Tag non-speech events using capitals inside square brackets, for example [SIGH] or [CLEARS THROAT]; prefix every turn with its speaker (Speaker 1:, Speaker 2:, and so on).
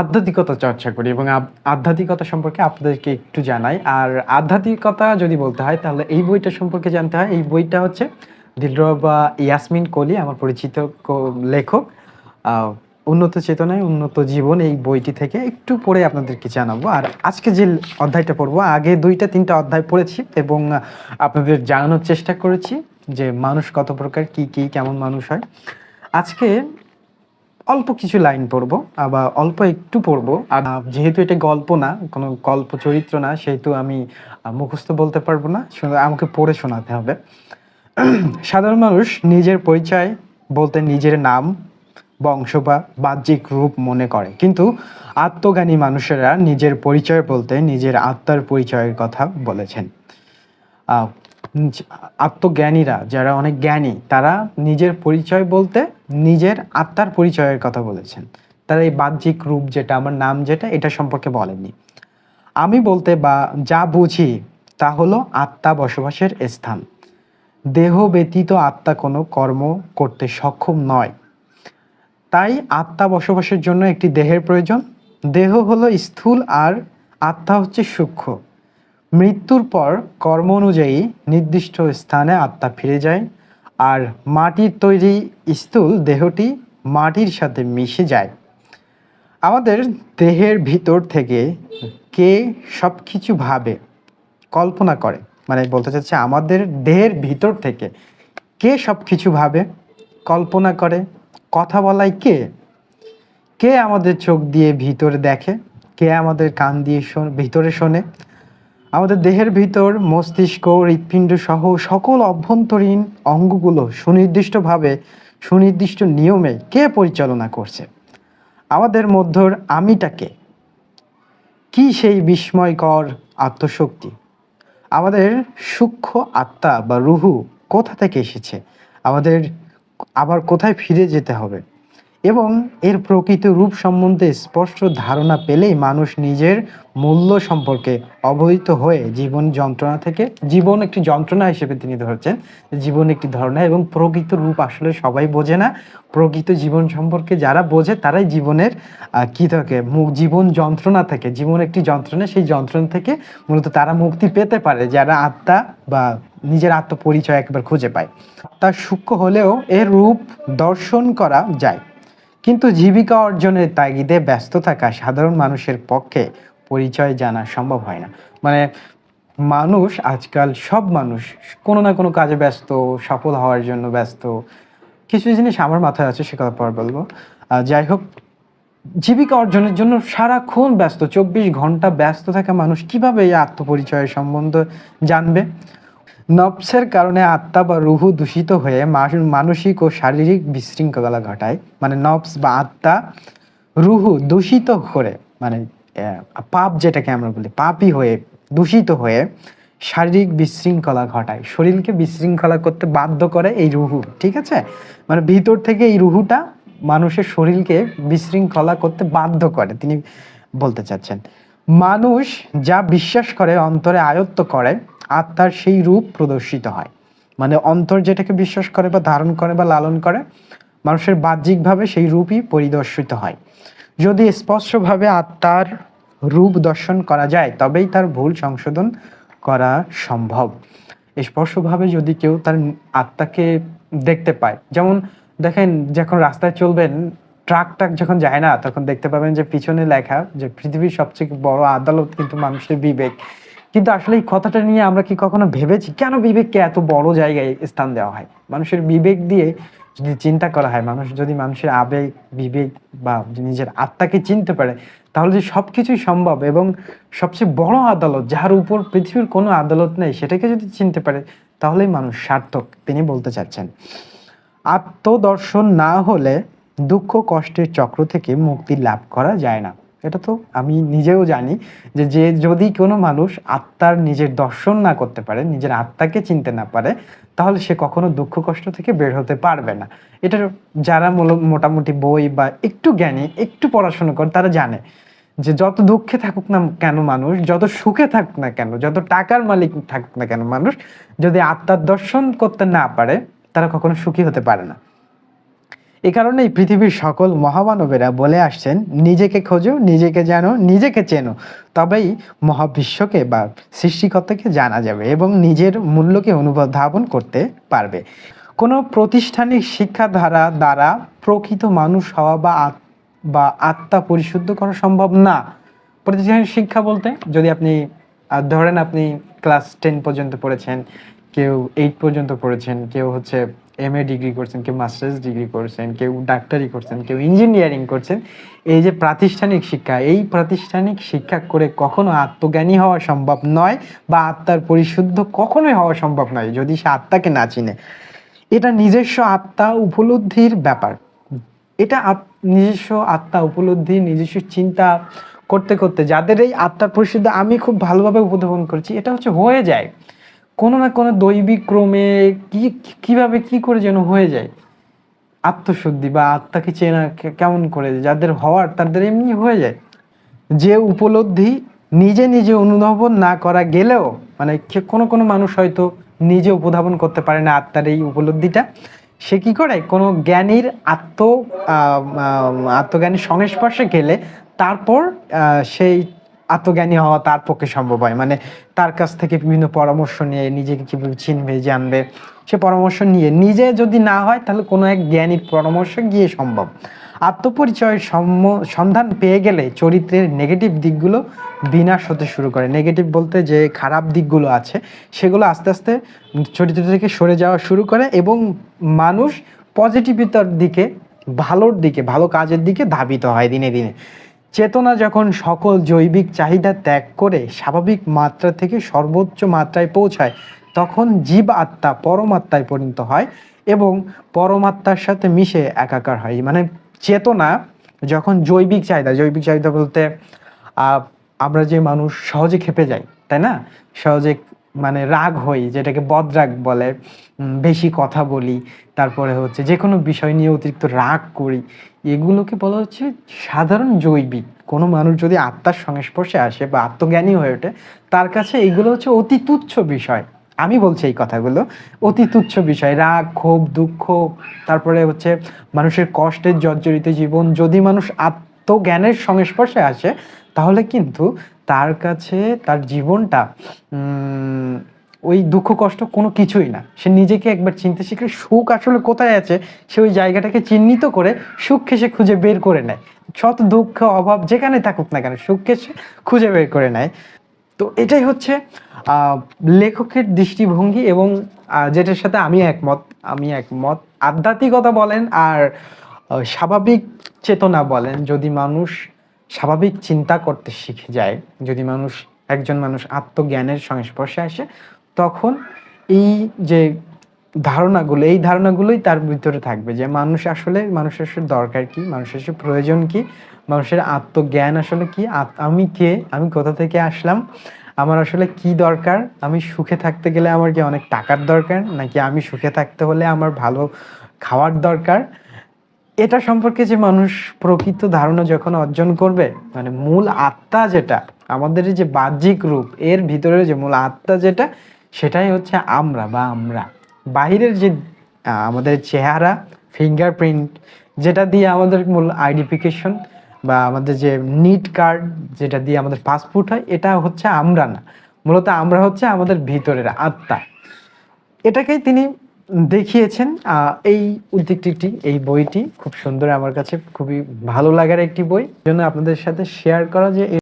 Speaker 1: আধ্যাত্মিকতা চর্চা করি এবং আধ্যাত্মিকতা সম্পর্কে আপনাদেরকে একটু জানাই। আর আধ্যাত্মিকতা যদি বলতে হয়, তাহলে এই বইটা সম্পর্কে জানতে হয়। এই বইটা হচ্ছে দিলরবা ইয়াসমিন কলি, আমার পরিচিত লেখক। উন্নত চেতনায় উন্নত জীবন এই বইটি থেকে একটু পড়ে আপনাদেরকে জানাব। আর আজকে যে অধ্যায়টা পড়ব, আগে দুইটা, তিনটা অধ্যায় পড়েছি এবং আপনাদের জানানোর চেষ্টা করেছি যে মানুষ কত প্রকার, কি কি, কেমন মানুষ হয়। আজকে অল্প কিছু লাইন পড়ব, আবার অল্প একটু পড়ব। আর যেহেতু এটা গল্প না, কোনো গল্প চরিত্র না, সেহেতু আমি মুখস্থ বলতে পারব না আমাকে পড়ে শোনাতে হবে। [CLEARS THROAT] সাধারণ মানুষ নিজের পরিচয় বলতে নিজের নাম, বংশ বা বাহ্যিক রূপ মনে করে। কিন্তু আত্মজ্ঞানী মানুষেরা নিজের পরিচয় বলতে নিজের আত্মার পরিচয়ের কথা বলেছেন। আত্মজ্ঞানীরা, যারা অনেক জ্ঞানী, তারা নিজের পরিচয় বলতে নিজের আত্মার পরিচয়ের কথা বলেছেন। তারা এই বাহ্যিক রূপ যেটা, আমার নাম যেটা, এটা সম্পর্কে বলেননি। আমি বলতে বা যা বুঝি, তা হলো আত্মা বসবাসের স্থান। দেহ ব্যতীত আত্মা কোনো কর্ম করতে সক্ষম নয়। তাই আত্মা বসবাসের জন্য একটি দেহের প্রয়োজন। দেহ হলো স্থূল আর আত্মা হচ্ছে সূক্ষ্ম। মৃত্যুর পর কর্ম অনুযায়ী নির্দিষ্ট স্থানে আত্মা ফিরে যায় আর মাটির তৈরি স্থূল দেহটি মাটির সাথে মিশে যায়। আমাদের দেহের ভিতর থেকে কে সব কিছু ভাবে, কল্পনা করে। মানে বলতে চাচ্ছে আমাদের দেহের ভিতর থেকে কে সব কিছু ভাবে, কল্পনা করে, কথা বলায় কে? কে আমাদের চোখ দিয়ে ভিতরে দেখে, কে আমাদের কান দিয়ে ভিতরে শোনে আমাদের দেহের ভিতর মস্তিষ্ক, হৃৎপিণ্ড সহ সকল অভ্যন্তরীণ অঙ্গগুলো সুনির্দিষ্টভাবে, সুনির্দিষ্ট নিয়মে কে পরিচালনা করছে? আমাদের মধ্যর আমিটাকে কি সেই বিস্ময়কর আত্মশক্তি? আমাদের সূক্ষ্ম আত্মা বা রুহু কোথা থেকে এসেছে? আমাদের আবার কোথায় ফিরে যেতে হবে? এবং এর প্রকৃত রূপ সম্বন্ধে স্পষ্ট ধারণা পেলেই মানুষ নিজের মূল্য সম্পর্কে অবহিত হয়ে জীবন যন্ত্রণা থেকে, জীবন একটি যন্ত্রণা হিসেবে তিনি ধরছেন, জীবন একটি ধারণা এবং প্রকৃত রূপ আসলে সবাই বোঝে না। প্রকৃত জীবন সম্পর্কে যারা বোঝে, তারাই জীবনের কি থাকে জীবন যন্ত্রণা থেকে, জীবন একটি যন্ত্রণা, সেই যন্ত্রণা থেকে মূলত তারা মুক্তি পেতে পারে যারা আত্মা বা নিজের আত্মপরিচয় একবার খুঁজে পায়। আত্মা সূক্ষ্ম হলেও এর রূপ দর্শন করা যায়। কিন্তু জীবিকা অর্জনের তাগিদে ব্যস্ত থাকা সাধারণ মানুষের পক্ষে পরিচয় জানা সম্ভব হয় না। মানে মানুষ আজকাল সব মানুষ কোনো না কোনো কাজে ব্যস্ত, সফল হওয়ার জন্য ব্যস্ত। কিছু জিনিস আমার মাথায় আছে, সে কথা পর বলব। যাই হোক, জীবিকা অর্জনের জন্য সারাক্ষণ ব্যস্ত। চব্বিশ ঘণ্টা ব্যস্ত থাকা মানুষ কীভাবে এই আত্মপরিচয়ের সম্বন্ধ জানবে? নবসের কারণে আত্মা বা রুহু দূষিত হয়ে মানসিক ও শারীরিক বিশৃঙ্খলা ঘটায়। মানে নবস বা আত্মা রুহু দূষিত করে মানে পাপ যেটাকে আমরা বলি পাপই হয়ে, দূষিত হয়ে শারীরিক বিশৃঙ্খলা ঘটায়। শরীরকে বিশৃঙ্খলা করতে বাধ্য করে এই রুহু, ঠিক আছে? মানে ভিতর থেকে এই রুহুটা মানুষের শরীরকে বিশৃঙ্খলা করতে বাধ্য করে, তিনি বলতে চাচ্ছেন। মানুষ যা বিশ্বাস করে, অন্তরে আয়ত্ত করে আত্মার সেই রূপ প্রদর্শিত হয়। মানে অন্তর যেটাকে বিশ্বাস করে বা ধারণ করে বা লালন করে, মানুষের বাহ্যিকভাবে সেই রূপই পরিদর্শিত হয়। যদি স্পষ্টভাবে আত্মার রূপ দর্শন করা যায়, তবেই তার ভুল সংশোধন করা সম্ভব। স্পষ্টভাবে যদি কেউ তার আত্মাকে দেখতে পায়, যেমন দেখেন, যখন রাস্তায় চলবেন ট্রাক ট্রাক যখন যায় না, তখন দেখতে পাবেন যে পিছনে লেখা যে পৃথিবীর সবচেয়ে বড় আদালত কিন্তু মানুষের বিবেক। কিন্তু আসলে এই কথাটা নিয়ে আমরা কি কখনো ভেবেছি? কেন বিবেককে এত বড় জায়গায় স্থান দেওয়া হয়? মানুষের বিবেক দিয়ে যদি চিন্তা করা হয়, মানুষ যদি মানুষের আবেগ, বিবেক বা নিজের আত্মাকে চিনতে পারে, তাহলে যে সবকিছুই সম্ভব এবং সবচেয়ে বড় আদালত, যার উপর পৃথিবীর কোনো আদালত নেই, সেটাকে যদি চিনতে পারে, তাহলেই মানুষ সার্থক, তিনি বলতে চাচ্ছেন। আত্মদর্শন না হলে দুঃখ, কষ্টের চক্র থেকে মুক্তি লাভ করা যায় না। এটা তো আমি নিজেও জানি যে যে যদি কোনো মানুষ আত্মার নিজের দর্শন না করতে পারে, নিজের আত্মাকে চিনতে না পারে, তাহলে সে কখনো দুঃখ, কষ্ট থেকে বের হতে পারবে না। এটা যারা মোটামুটি বই বা একটু জ্ঞানী, একটু পড়াশোনা করে, তারা জানে যে, যত দুঃখে থাকুক না কেন মানুষ, যত সুখে থাকুক না কেন, যত টাকার মালিক থাকুক না কেন মানুষ, যদি আত্মার দর্শন করতে না পারে, তারা কখনো সুখী হতে পারে না। এ কারণেই পৃথিবীর সকল মহামানবেরা বলে আসছেন, নিজেকে খোঁজো, নিজেকে জানো, নিজেকে চেনো। তবেই মহাবিশ্বকে বা সৃষ্টিকর্তাকে জানা যাবে এবং নিজের মূল্যকে অনুধাবন করতে পারবে। কোনো প্রতিষ্ঠানিক শিক্ষাধারা দ্বারা প্রকৃত মানুষ হওয়া বা বা আত্মা পরিশুদ্ধ করা সম্ভব না। প্রতিষ্ঠানিক শিক্ষা বলতে, যদি আপনি ধরেন আপনি ক্লাস টেন পর্যন্ত পড়েছেন, কেউ এইট পর্যন্ত পড়েছেন, কেউ হচ্ছে এম এ ডিগ্রি করছেন, কেউ মাস্টার্স ডিগ্রি করছেন, কেউ ডাক্তারি করছেন, কেউ ইঞ্জিনিয়ারিং করছেন, এই যে প্রাতিষ্ঠানিক শিক্ষা, এই প্রাতিষ্ঠানিক শিক্ষা করে কখনো আত্মজ্ঞানী হওয়া সম্ভব নয় বা আত্মার পরিশুদ্ধ কখনোই হওয়া সম্ভব নয়, যদি সে আত্মাকে না চিনে। এটা নিজস্ব আত্মা উপলব্ধির ব্যাপার। এটা নিজস্ব আত্মা উপলব্ধি, নিজস্ব চিন্তা করতে করতে যাদের এই আত্মার পরিশুদ্ধ আমি খুব ভালোভাবে উপস্থাপন করছি, এটা হচ্ছে হয়ে যায়। কোনো না কোনো দৈবিক ক্রমে কি, কীভাবে কি করে যেন হয়ে যায়? আত্মশুদ্ধি বা আত্মাকে চেনা কেমন করে? যাদের হওয়ার, তাদের এমনি হয়ে যায়। যে উপলব্ধি নিজে নিজে অনুধাবন না করা গেলেও মানে কোনো কোনো মানুষ হয়তো নিজে উপধাবন করতে পারে না আত্মার এই উপলব্ধিটা, সে কি করে? কোনো জ্ঞানীর আত্ম আত্মজ্ঞানীর সংস্পর্শে গেলে তারপর সেই আত্মজ্ঞানী হওয়া তার পক্ষে সম্ভব হয়। মানে তার কাছ থেকে বিভিন্ন পরামর্শ নিয়ে নিজেকে কীভাবে চিনবে, জানবে, সে পরামর্শ নিয়ে। নিজে যদি না হয়, তাহলে কোনো এক জ্ঞানীর পরামর্শ গিয়ে সম্ভব। আত্মপরিচয়ের সন্ধান পেয়ে গেলে চরিত্রের নেগেটিভ দিকগুলো বিনাশ হতে শুরু করে। নেগেটিভ বলতে যে খারাপ দিকগুলো আছে, সেগুলো আস্তে আস্তে চরিত্র থেকে সরে যাওয়া শুরু করে এবং মানুষ পজিটিভিতার দিকে, ভালোর দিকে, ভালো কাজের দিকে ধাবিত হয় দিনে দিনে। চেতনা যখন সকল জৈবিক চাহিদা ত্যাগ করে স্বাভাবিক মাত্রা থেকে সর্বোচ্চ মাত্রায় পৌঁছায়, তখন জীব আত্মা পরমাত্মায় পরিণত হয় এবং পরমাত্মার সাথে মিশে একাকার হয়। মানে চেতনা যখন জৈবিক চাহিদা জৈবিক চাহিদা বলতে আমরা যে মানুষ সহজে খেপে যাই, তাই না? সহজে মানে রাগ হই, যেটাকে বদরাগ বলে বেশি কথা বলি, তারপরে হচ্ছে যে কোনো বিষয় নিয়ে অতিরিক্ত রাগ করি, এগুলোকে বলা হচ্ছে সাধারণ জৈবিক। কোনো মানুষ যদি আত্মার সংস্পর্শে আসে বা আত্মজ্ঞানী হয়ে ওঠে, তার কাছে এগুলো হচ্ছে অতি তুচ্ছ বিষয়। আমি বলছি এই কথাগুলো, অতি তুচ্ছ বিষয়, রাগ, ক্ষোভ, দুঃখ, তারপরে হচ্ছে মানুষের কষ্টের জর্জরিত জীবন। যদি মানুষ আত্মজ্ঞানের সংস্পর্শে আসে, তাহলে কিন্তু তার কাছে তার জীবনটা ওই দুঃখ, কষ্ট কোনো কিছুই না। সে নিজেকে একবার চিনতে শিখলে সুখ আসলে কোথায় আছে, সে ওই জায়গাটাকে চিহ্নিত করে সুখকে সে খুঁজে বের করে নেয়। শত দুঃখ, অভাব যেখানে থাকুক না কেন, সুখকে সে খুঁজে বের করে নেয়। তো এটাই হচ্ছে লেখকের দৃষ্টিভঙ্গি এবং যেটার সাথে আমি একমত আমি একমত। আধ্যাত্মিকতা বলেন আর স্বাভাবিক চেতনা বলেন। যদি মানুষ স্বাভাবিক চিন্তা করতে শিখে যায়। যদি মানুষ, একজন মানুষ আত্মজ্ঞানের সংস্পর্শে আসে, তখন এই যে ধারণাগুলো, এই ধারণাগুলোই তার ভিতরে থাকবে যে মানুষ আসলে, মানুষের আসলে দরকার কি, মানুষের আসলে প্রয়োজন কি, মানুষের আত্মজ্ঞান আসলে কি আমি কে, আমি কোথা থেকে আসলাম, আমার আসলে কি দরকার, আমি সুখে থাকতে গেলে আমার কি অনেক টাকার দরকার, নাকি আমি সুখে থাকতে হলে আমার ভালো খাওয়ার দরকার? এটা সম্পর্কে যে মানুষ প্রকৃত ধারণা যখন অর্জন করবে মানে মূল আত্মা যেটা, আমাদের যে বাহ্যিক রূপ, এর ভিতরে যে মূল আত্মা যেটা, সেটাই হচ্ছে আমরা বা আমরা। বাহিরের যে আমাদের চেহারা ফিঙ্গারপ্রিন্ট যেটা দিয়ে আমাদের মূল আইডেন্টিফিকেশন বা আমাদের যে নিট কার্ড যেটা দিয়ে আমাদের পাসপোর্ট হয়, এটা হচ্ছে আমরা না। মূলত আমরা হচ্ছে আমাদের ভিতরের আত্মা। এটাকেই তিনি দেখিয়েছেন। এই উদ্যোগটি, এই বইটি খুব সুন্দর আমার কাছে, খুবই ভালো লাগার একটি বই। জন্য আপনাদের সাথে শেয়ার করা যে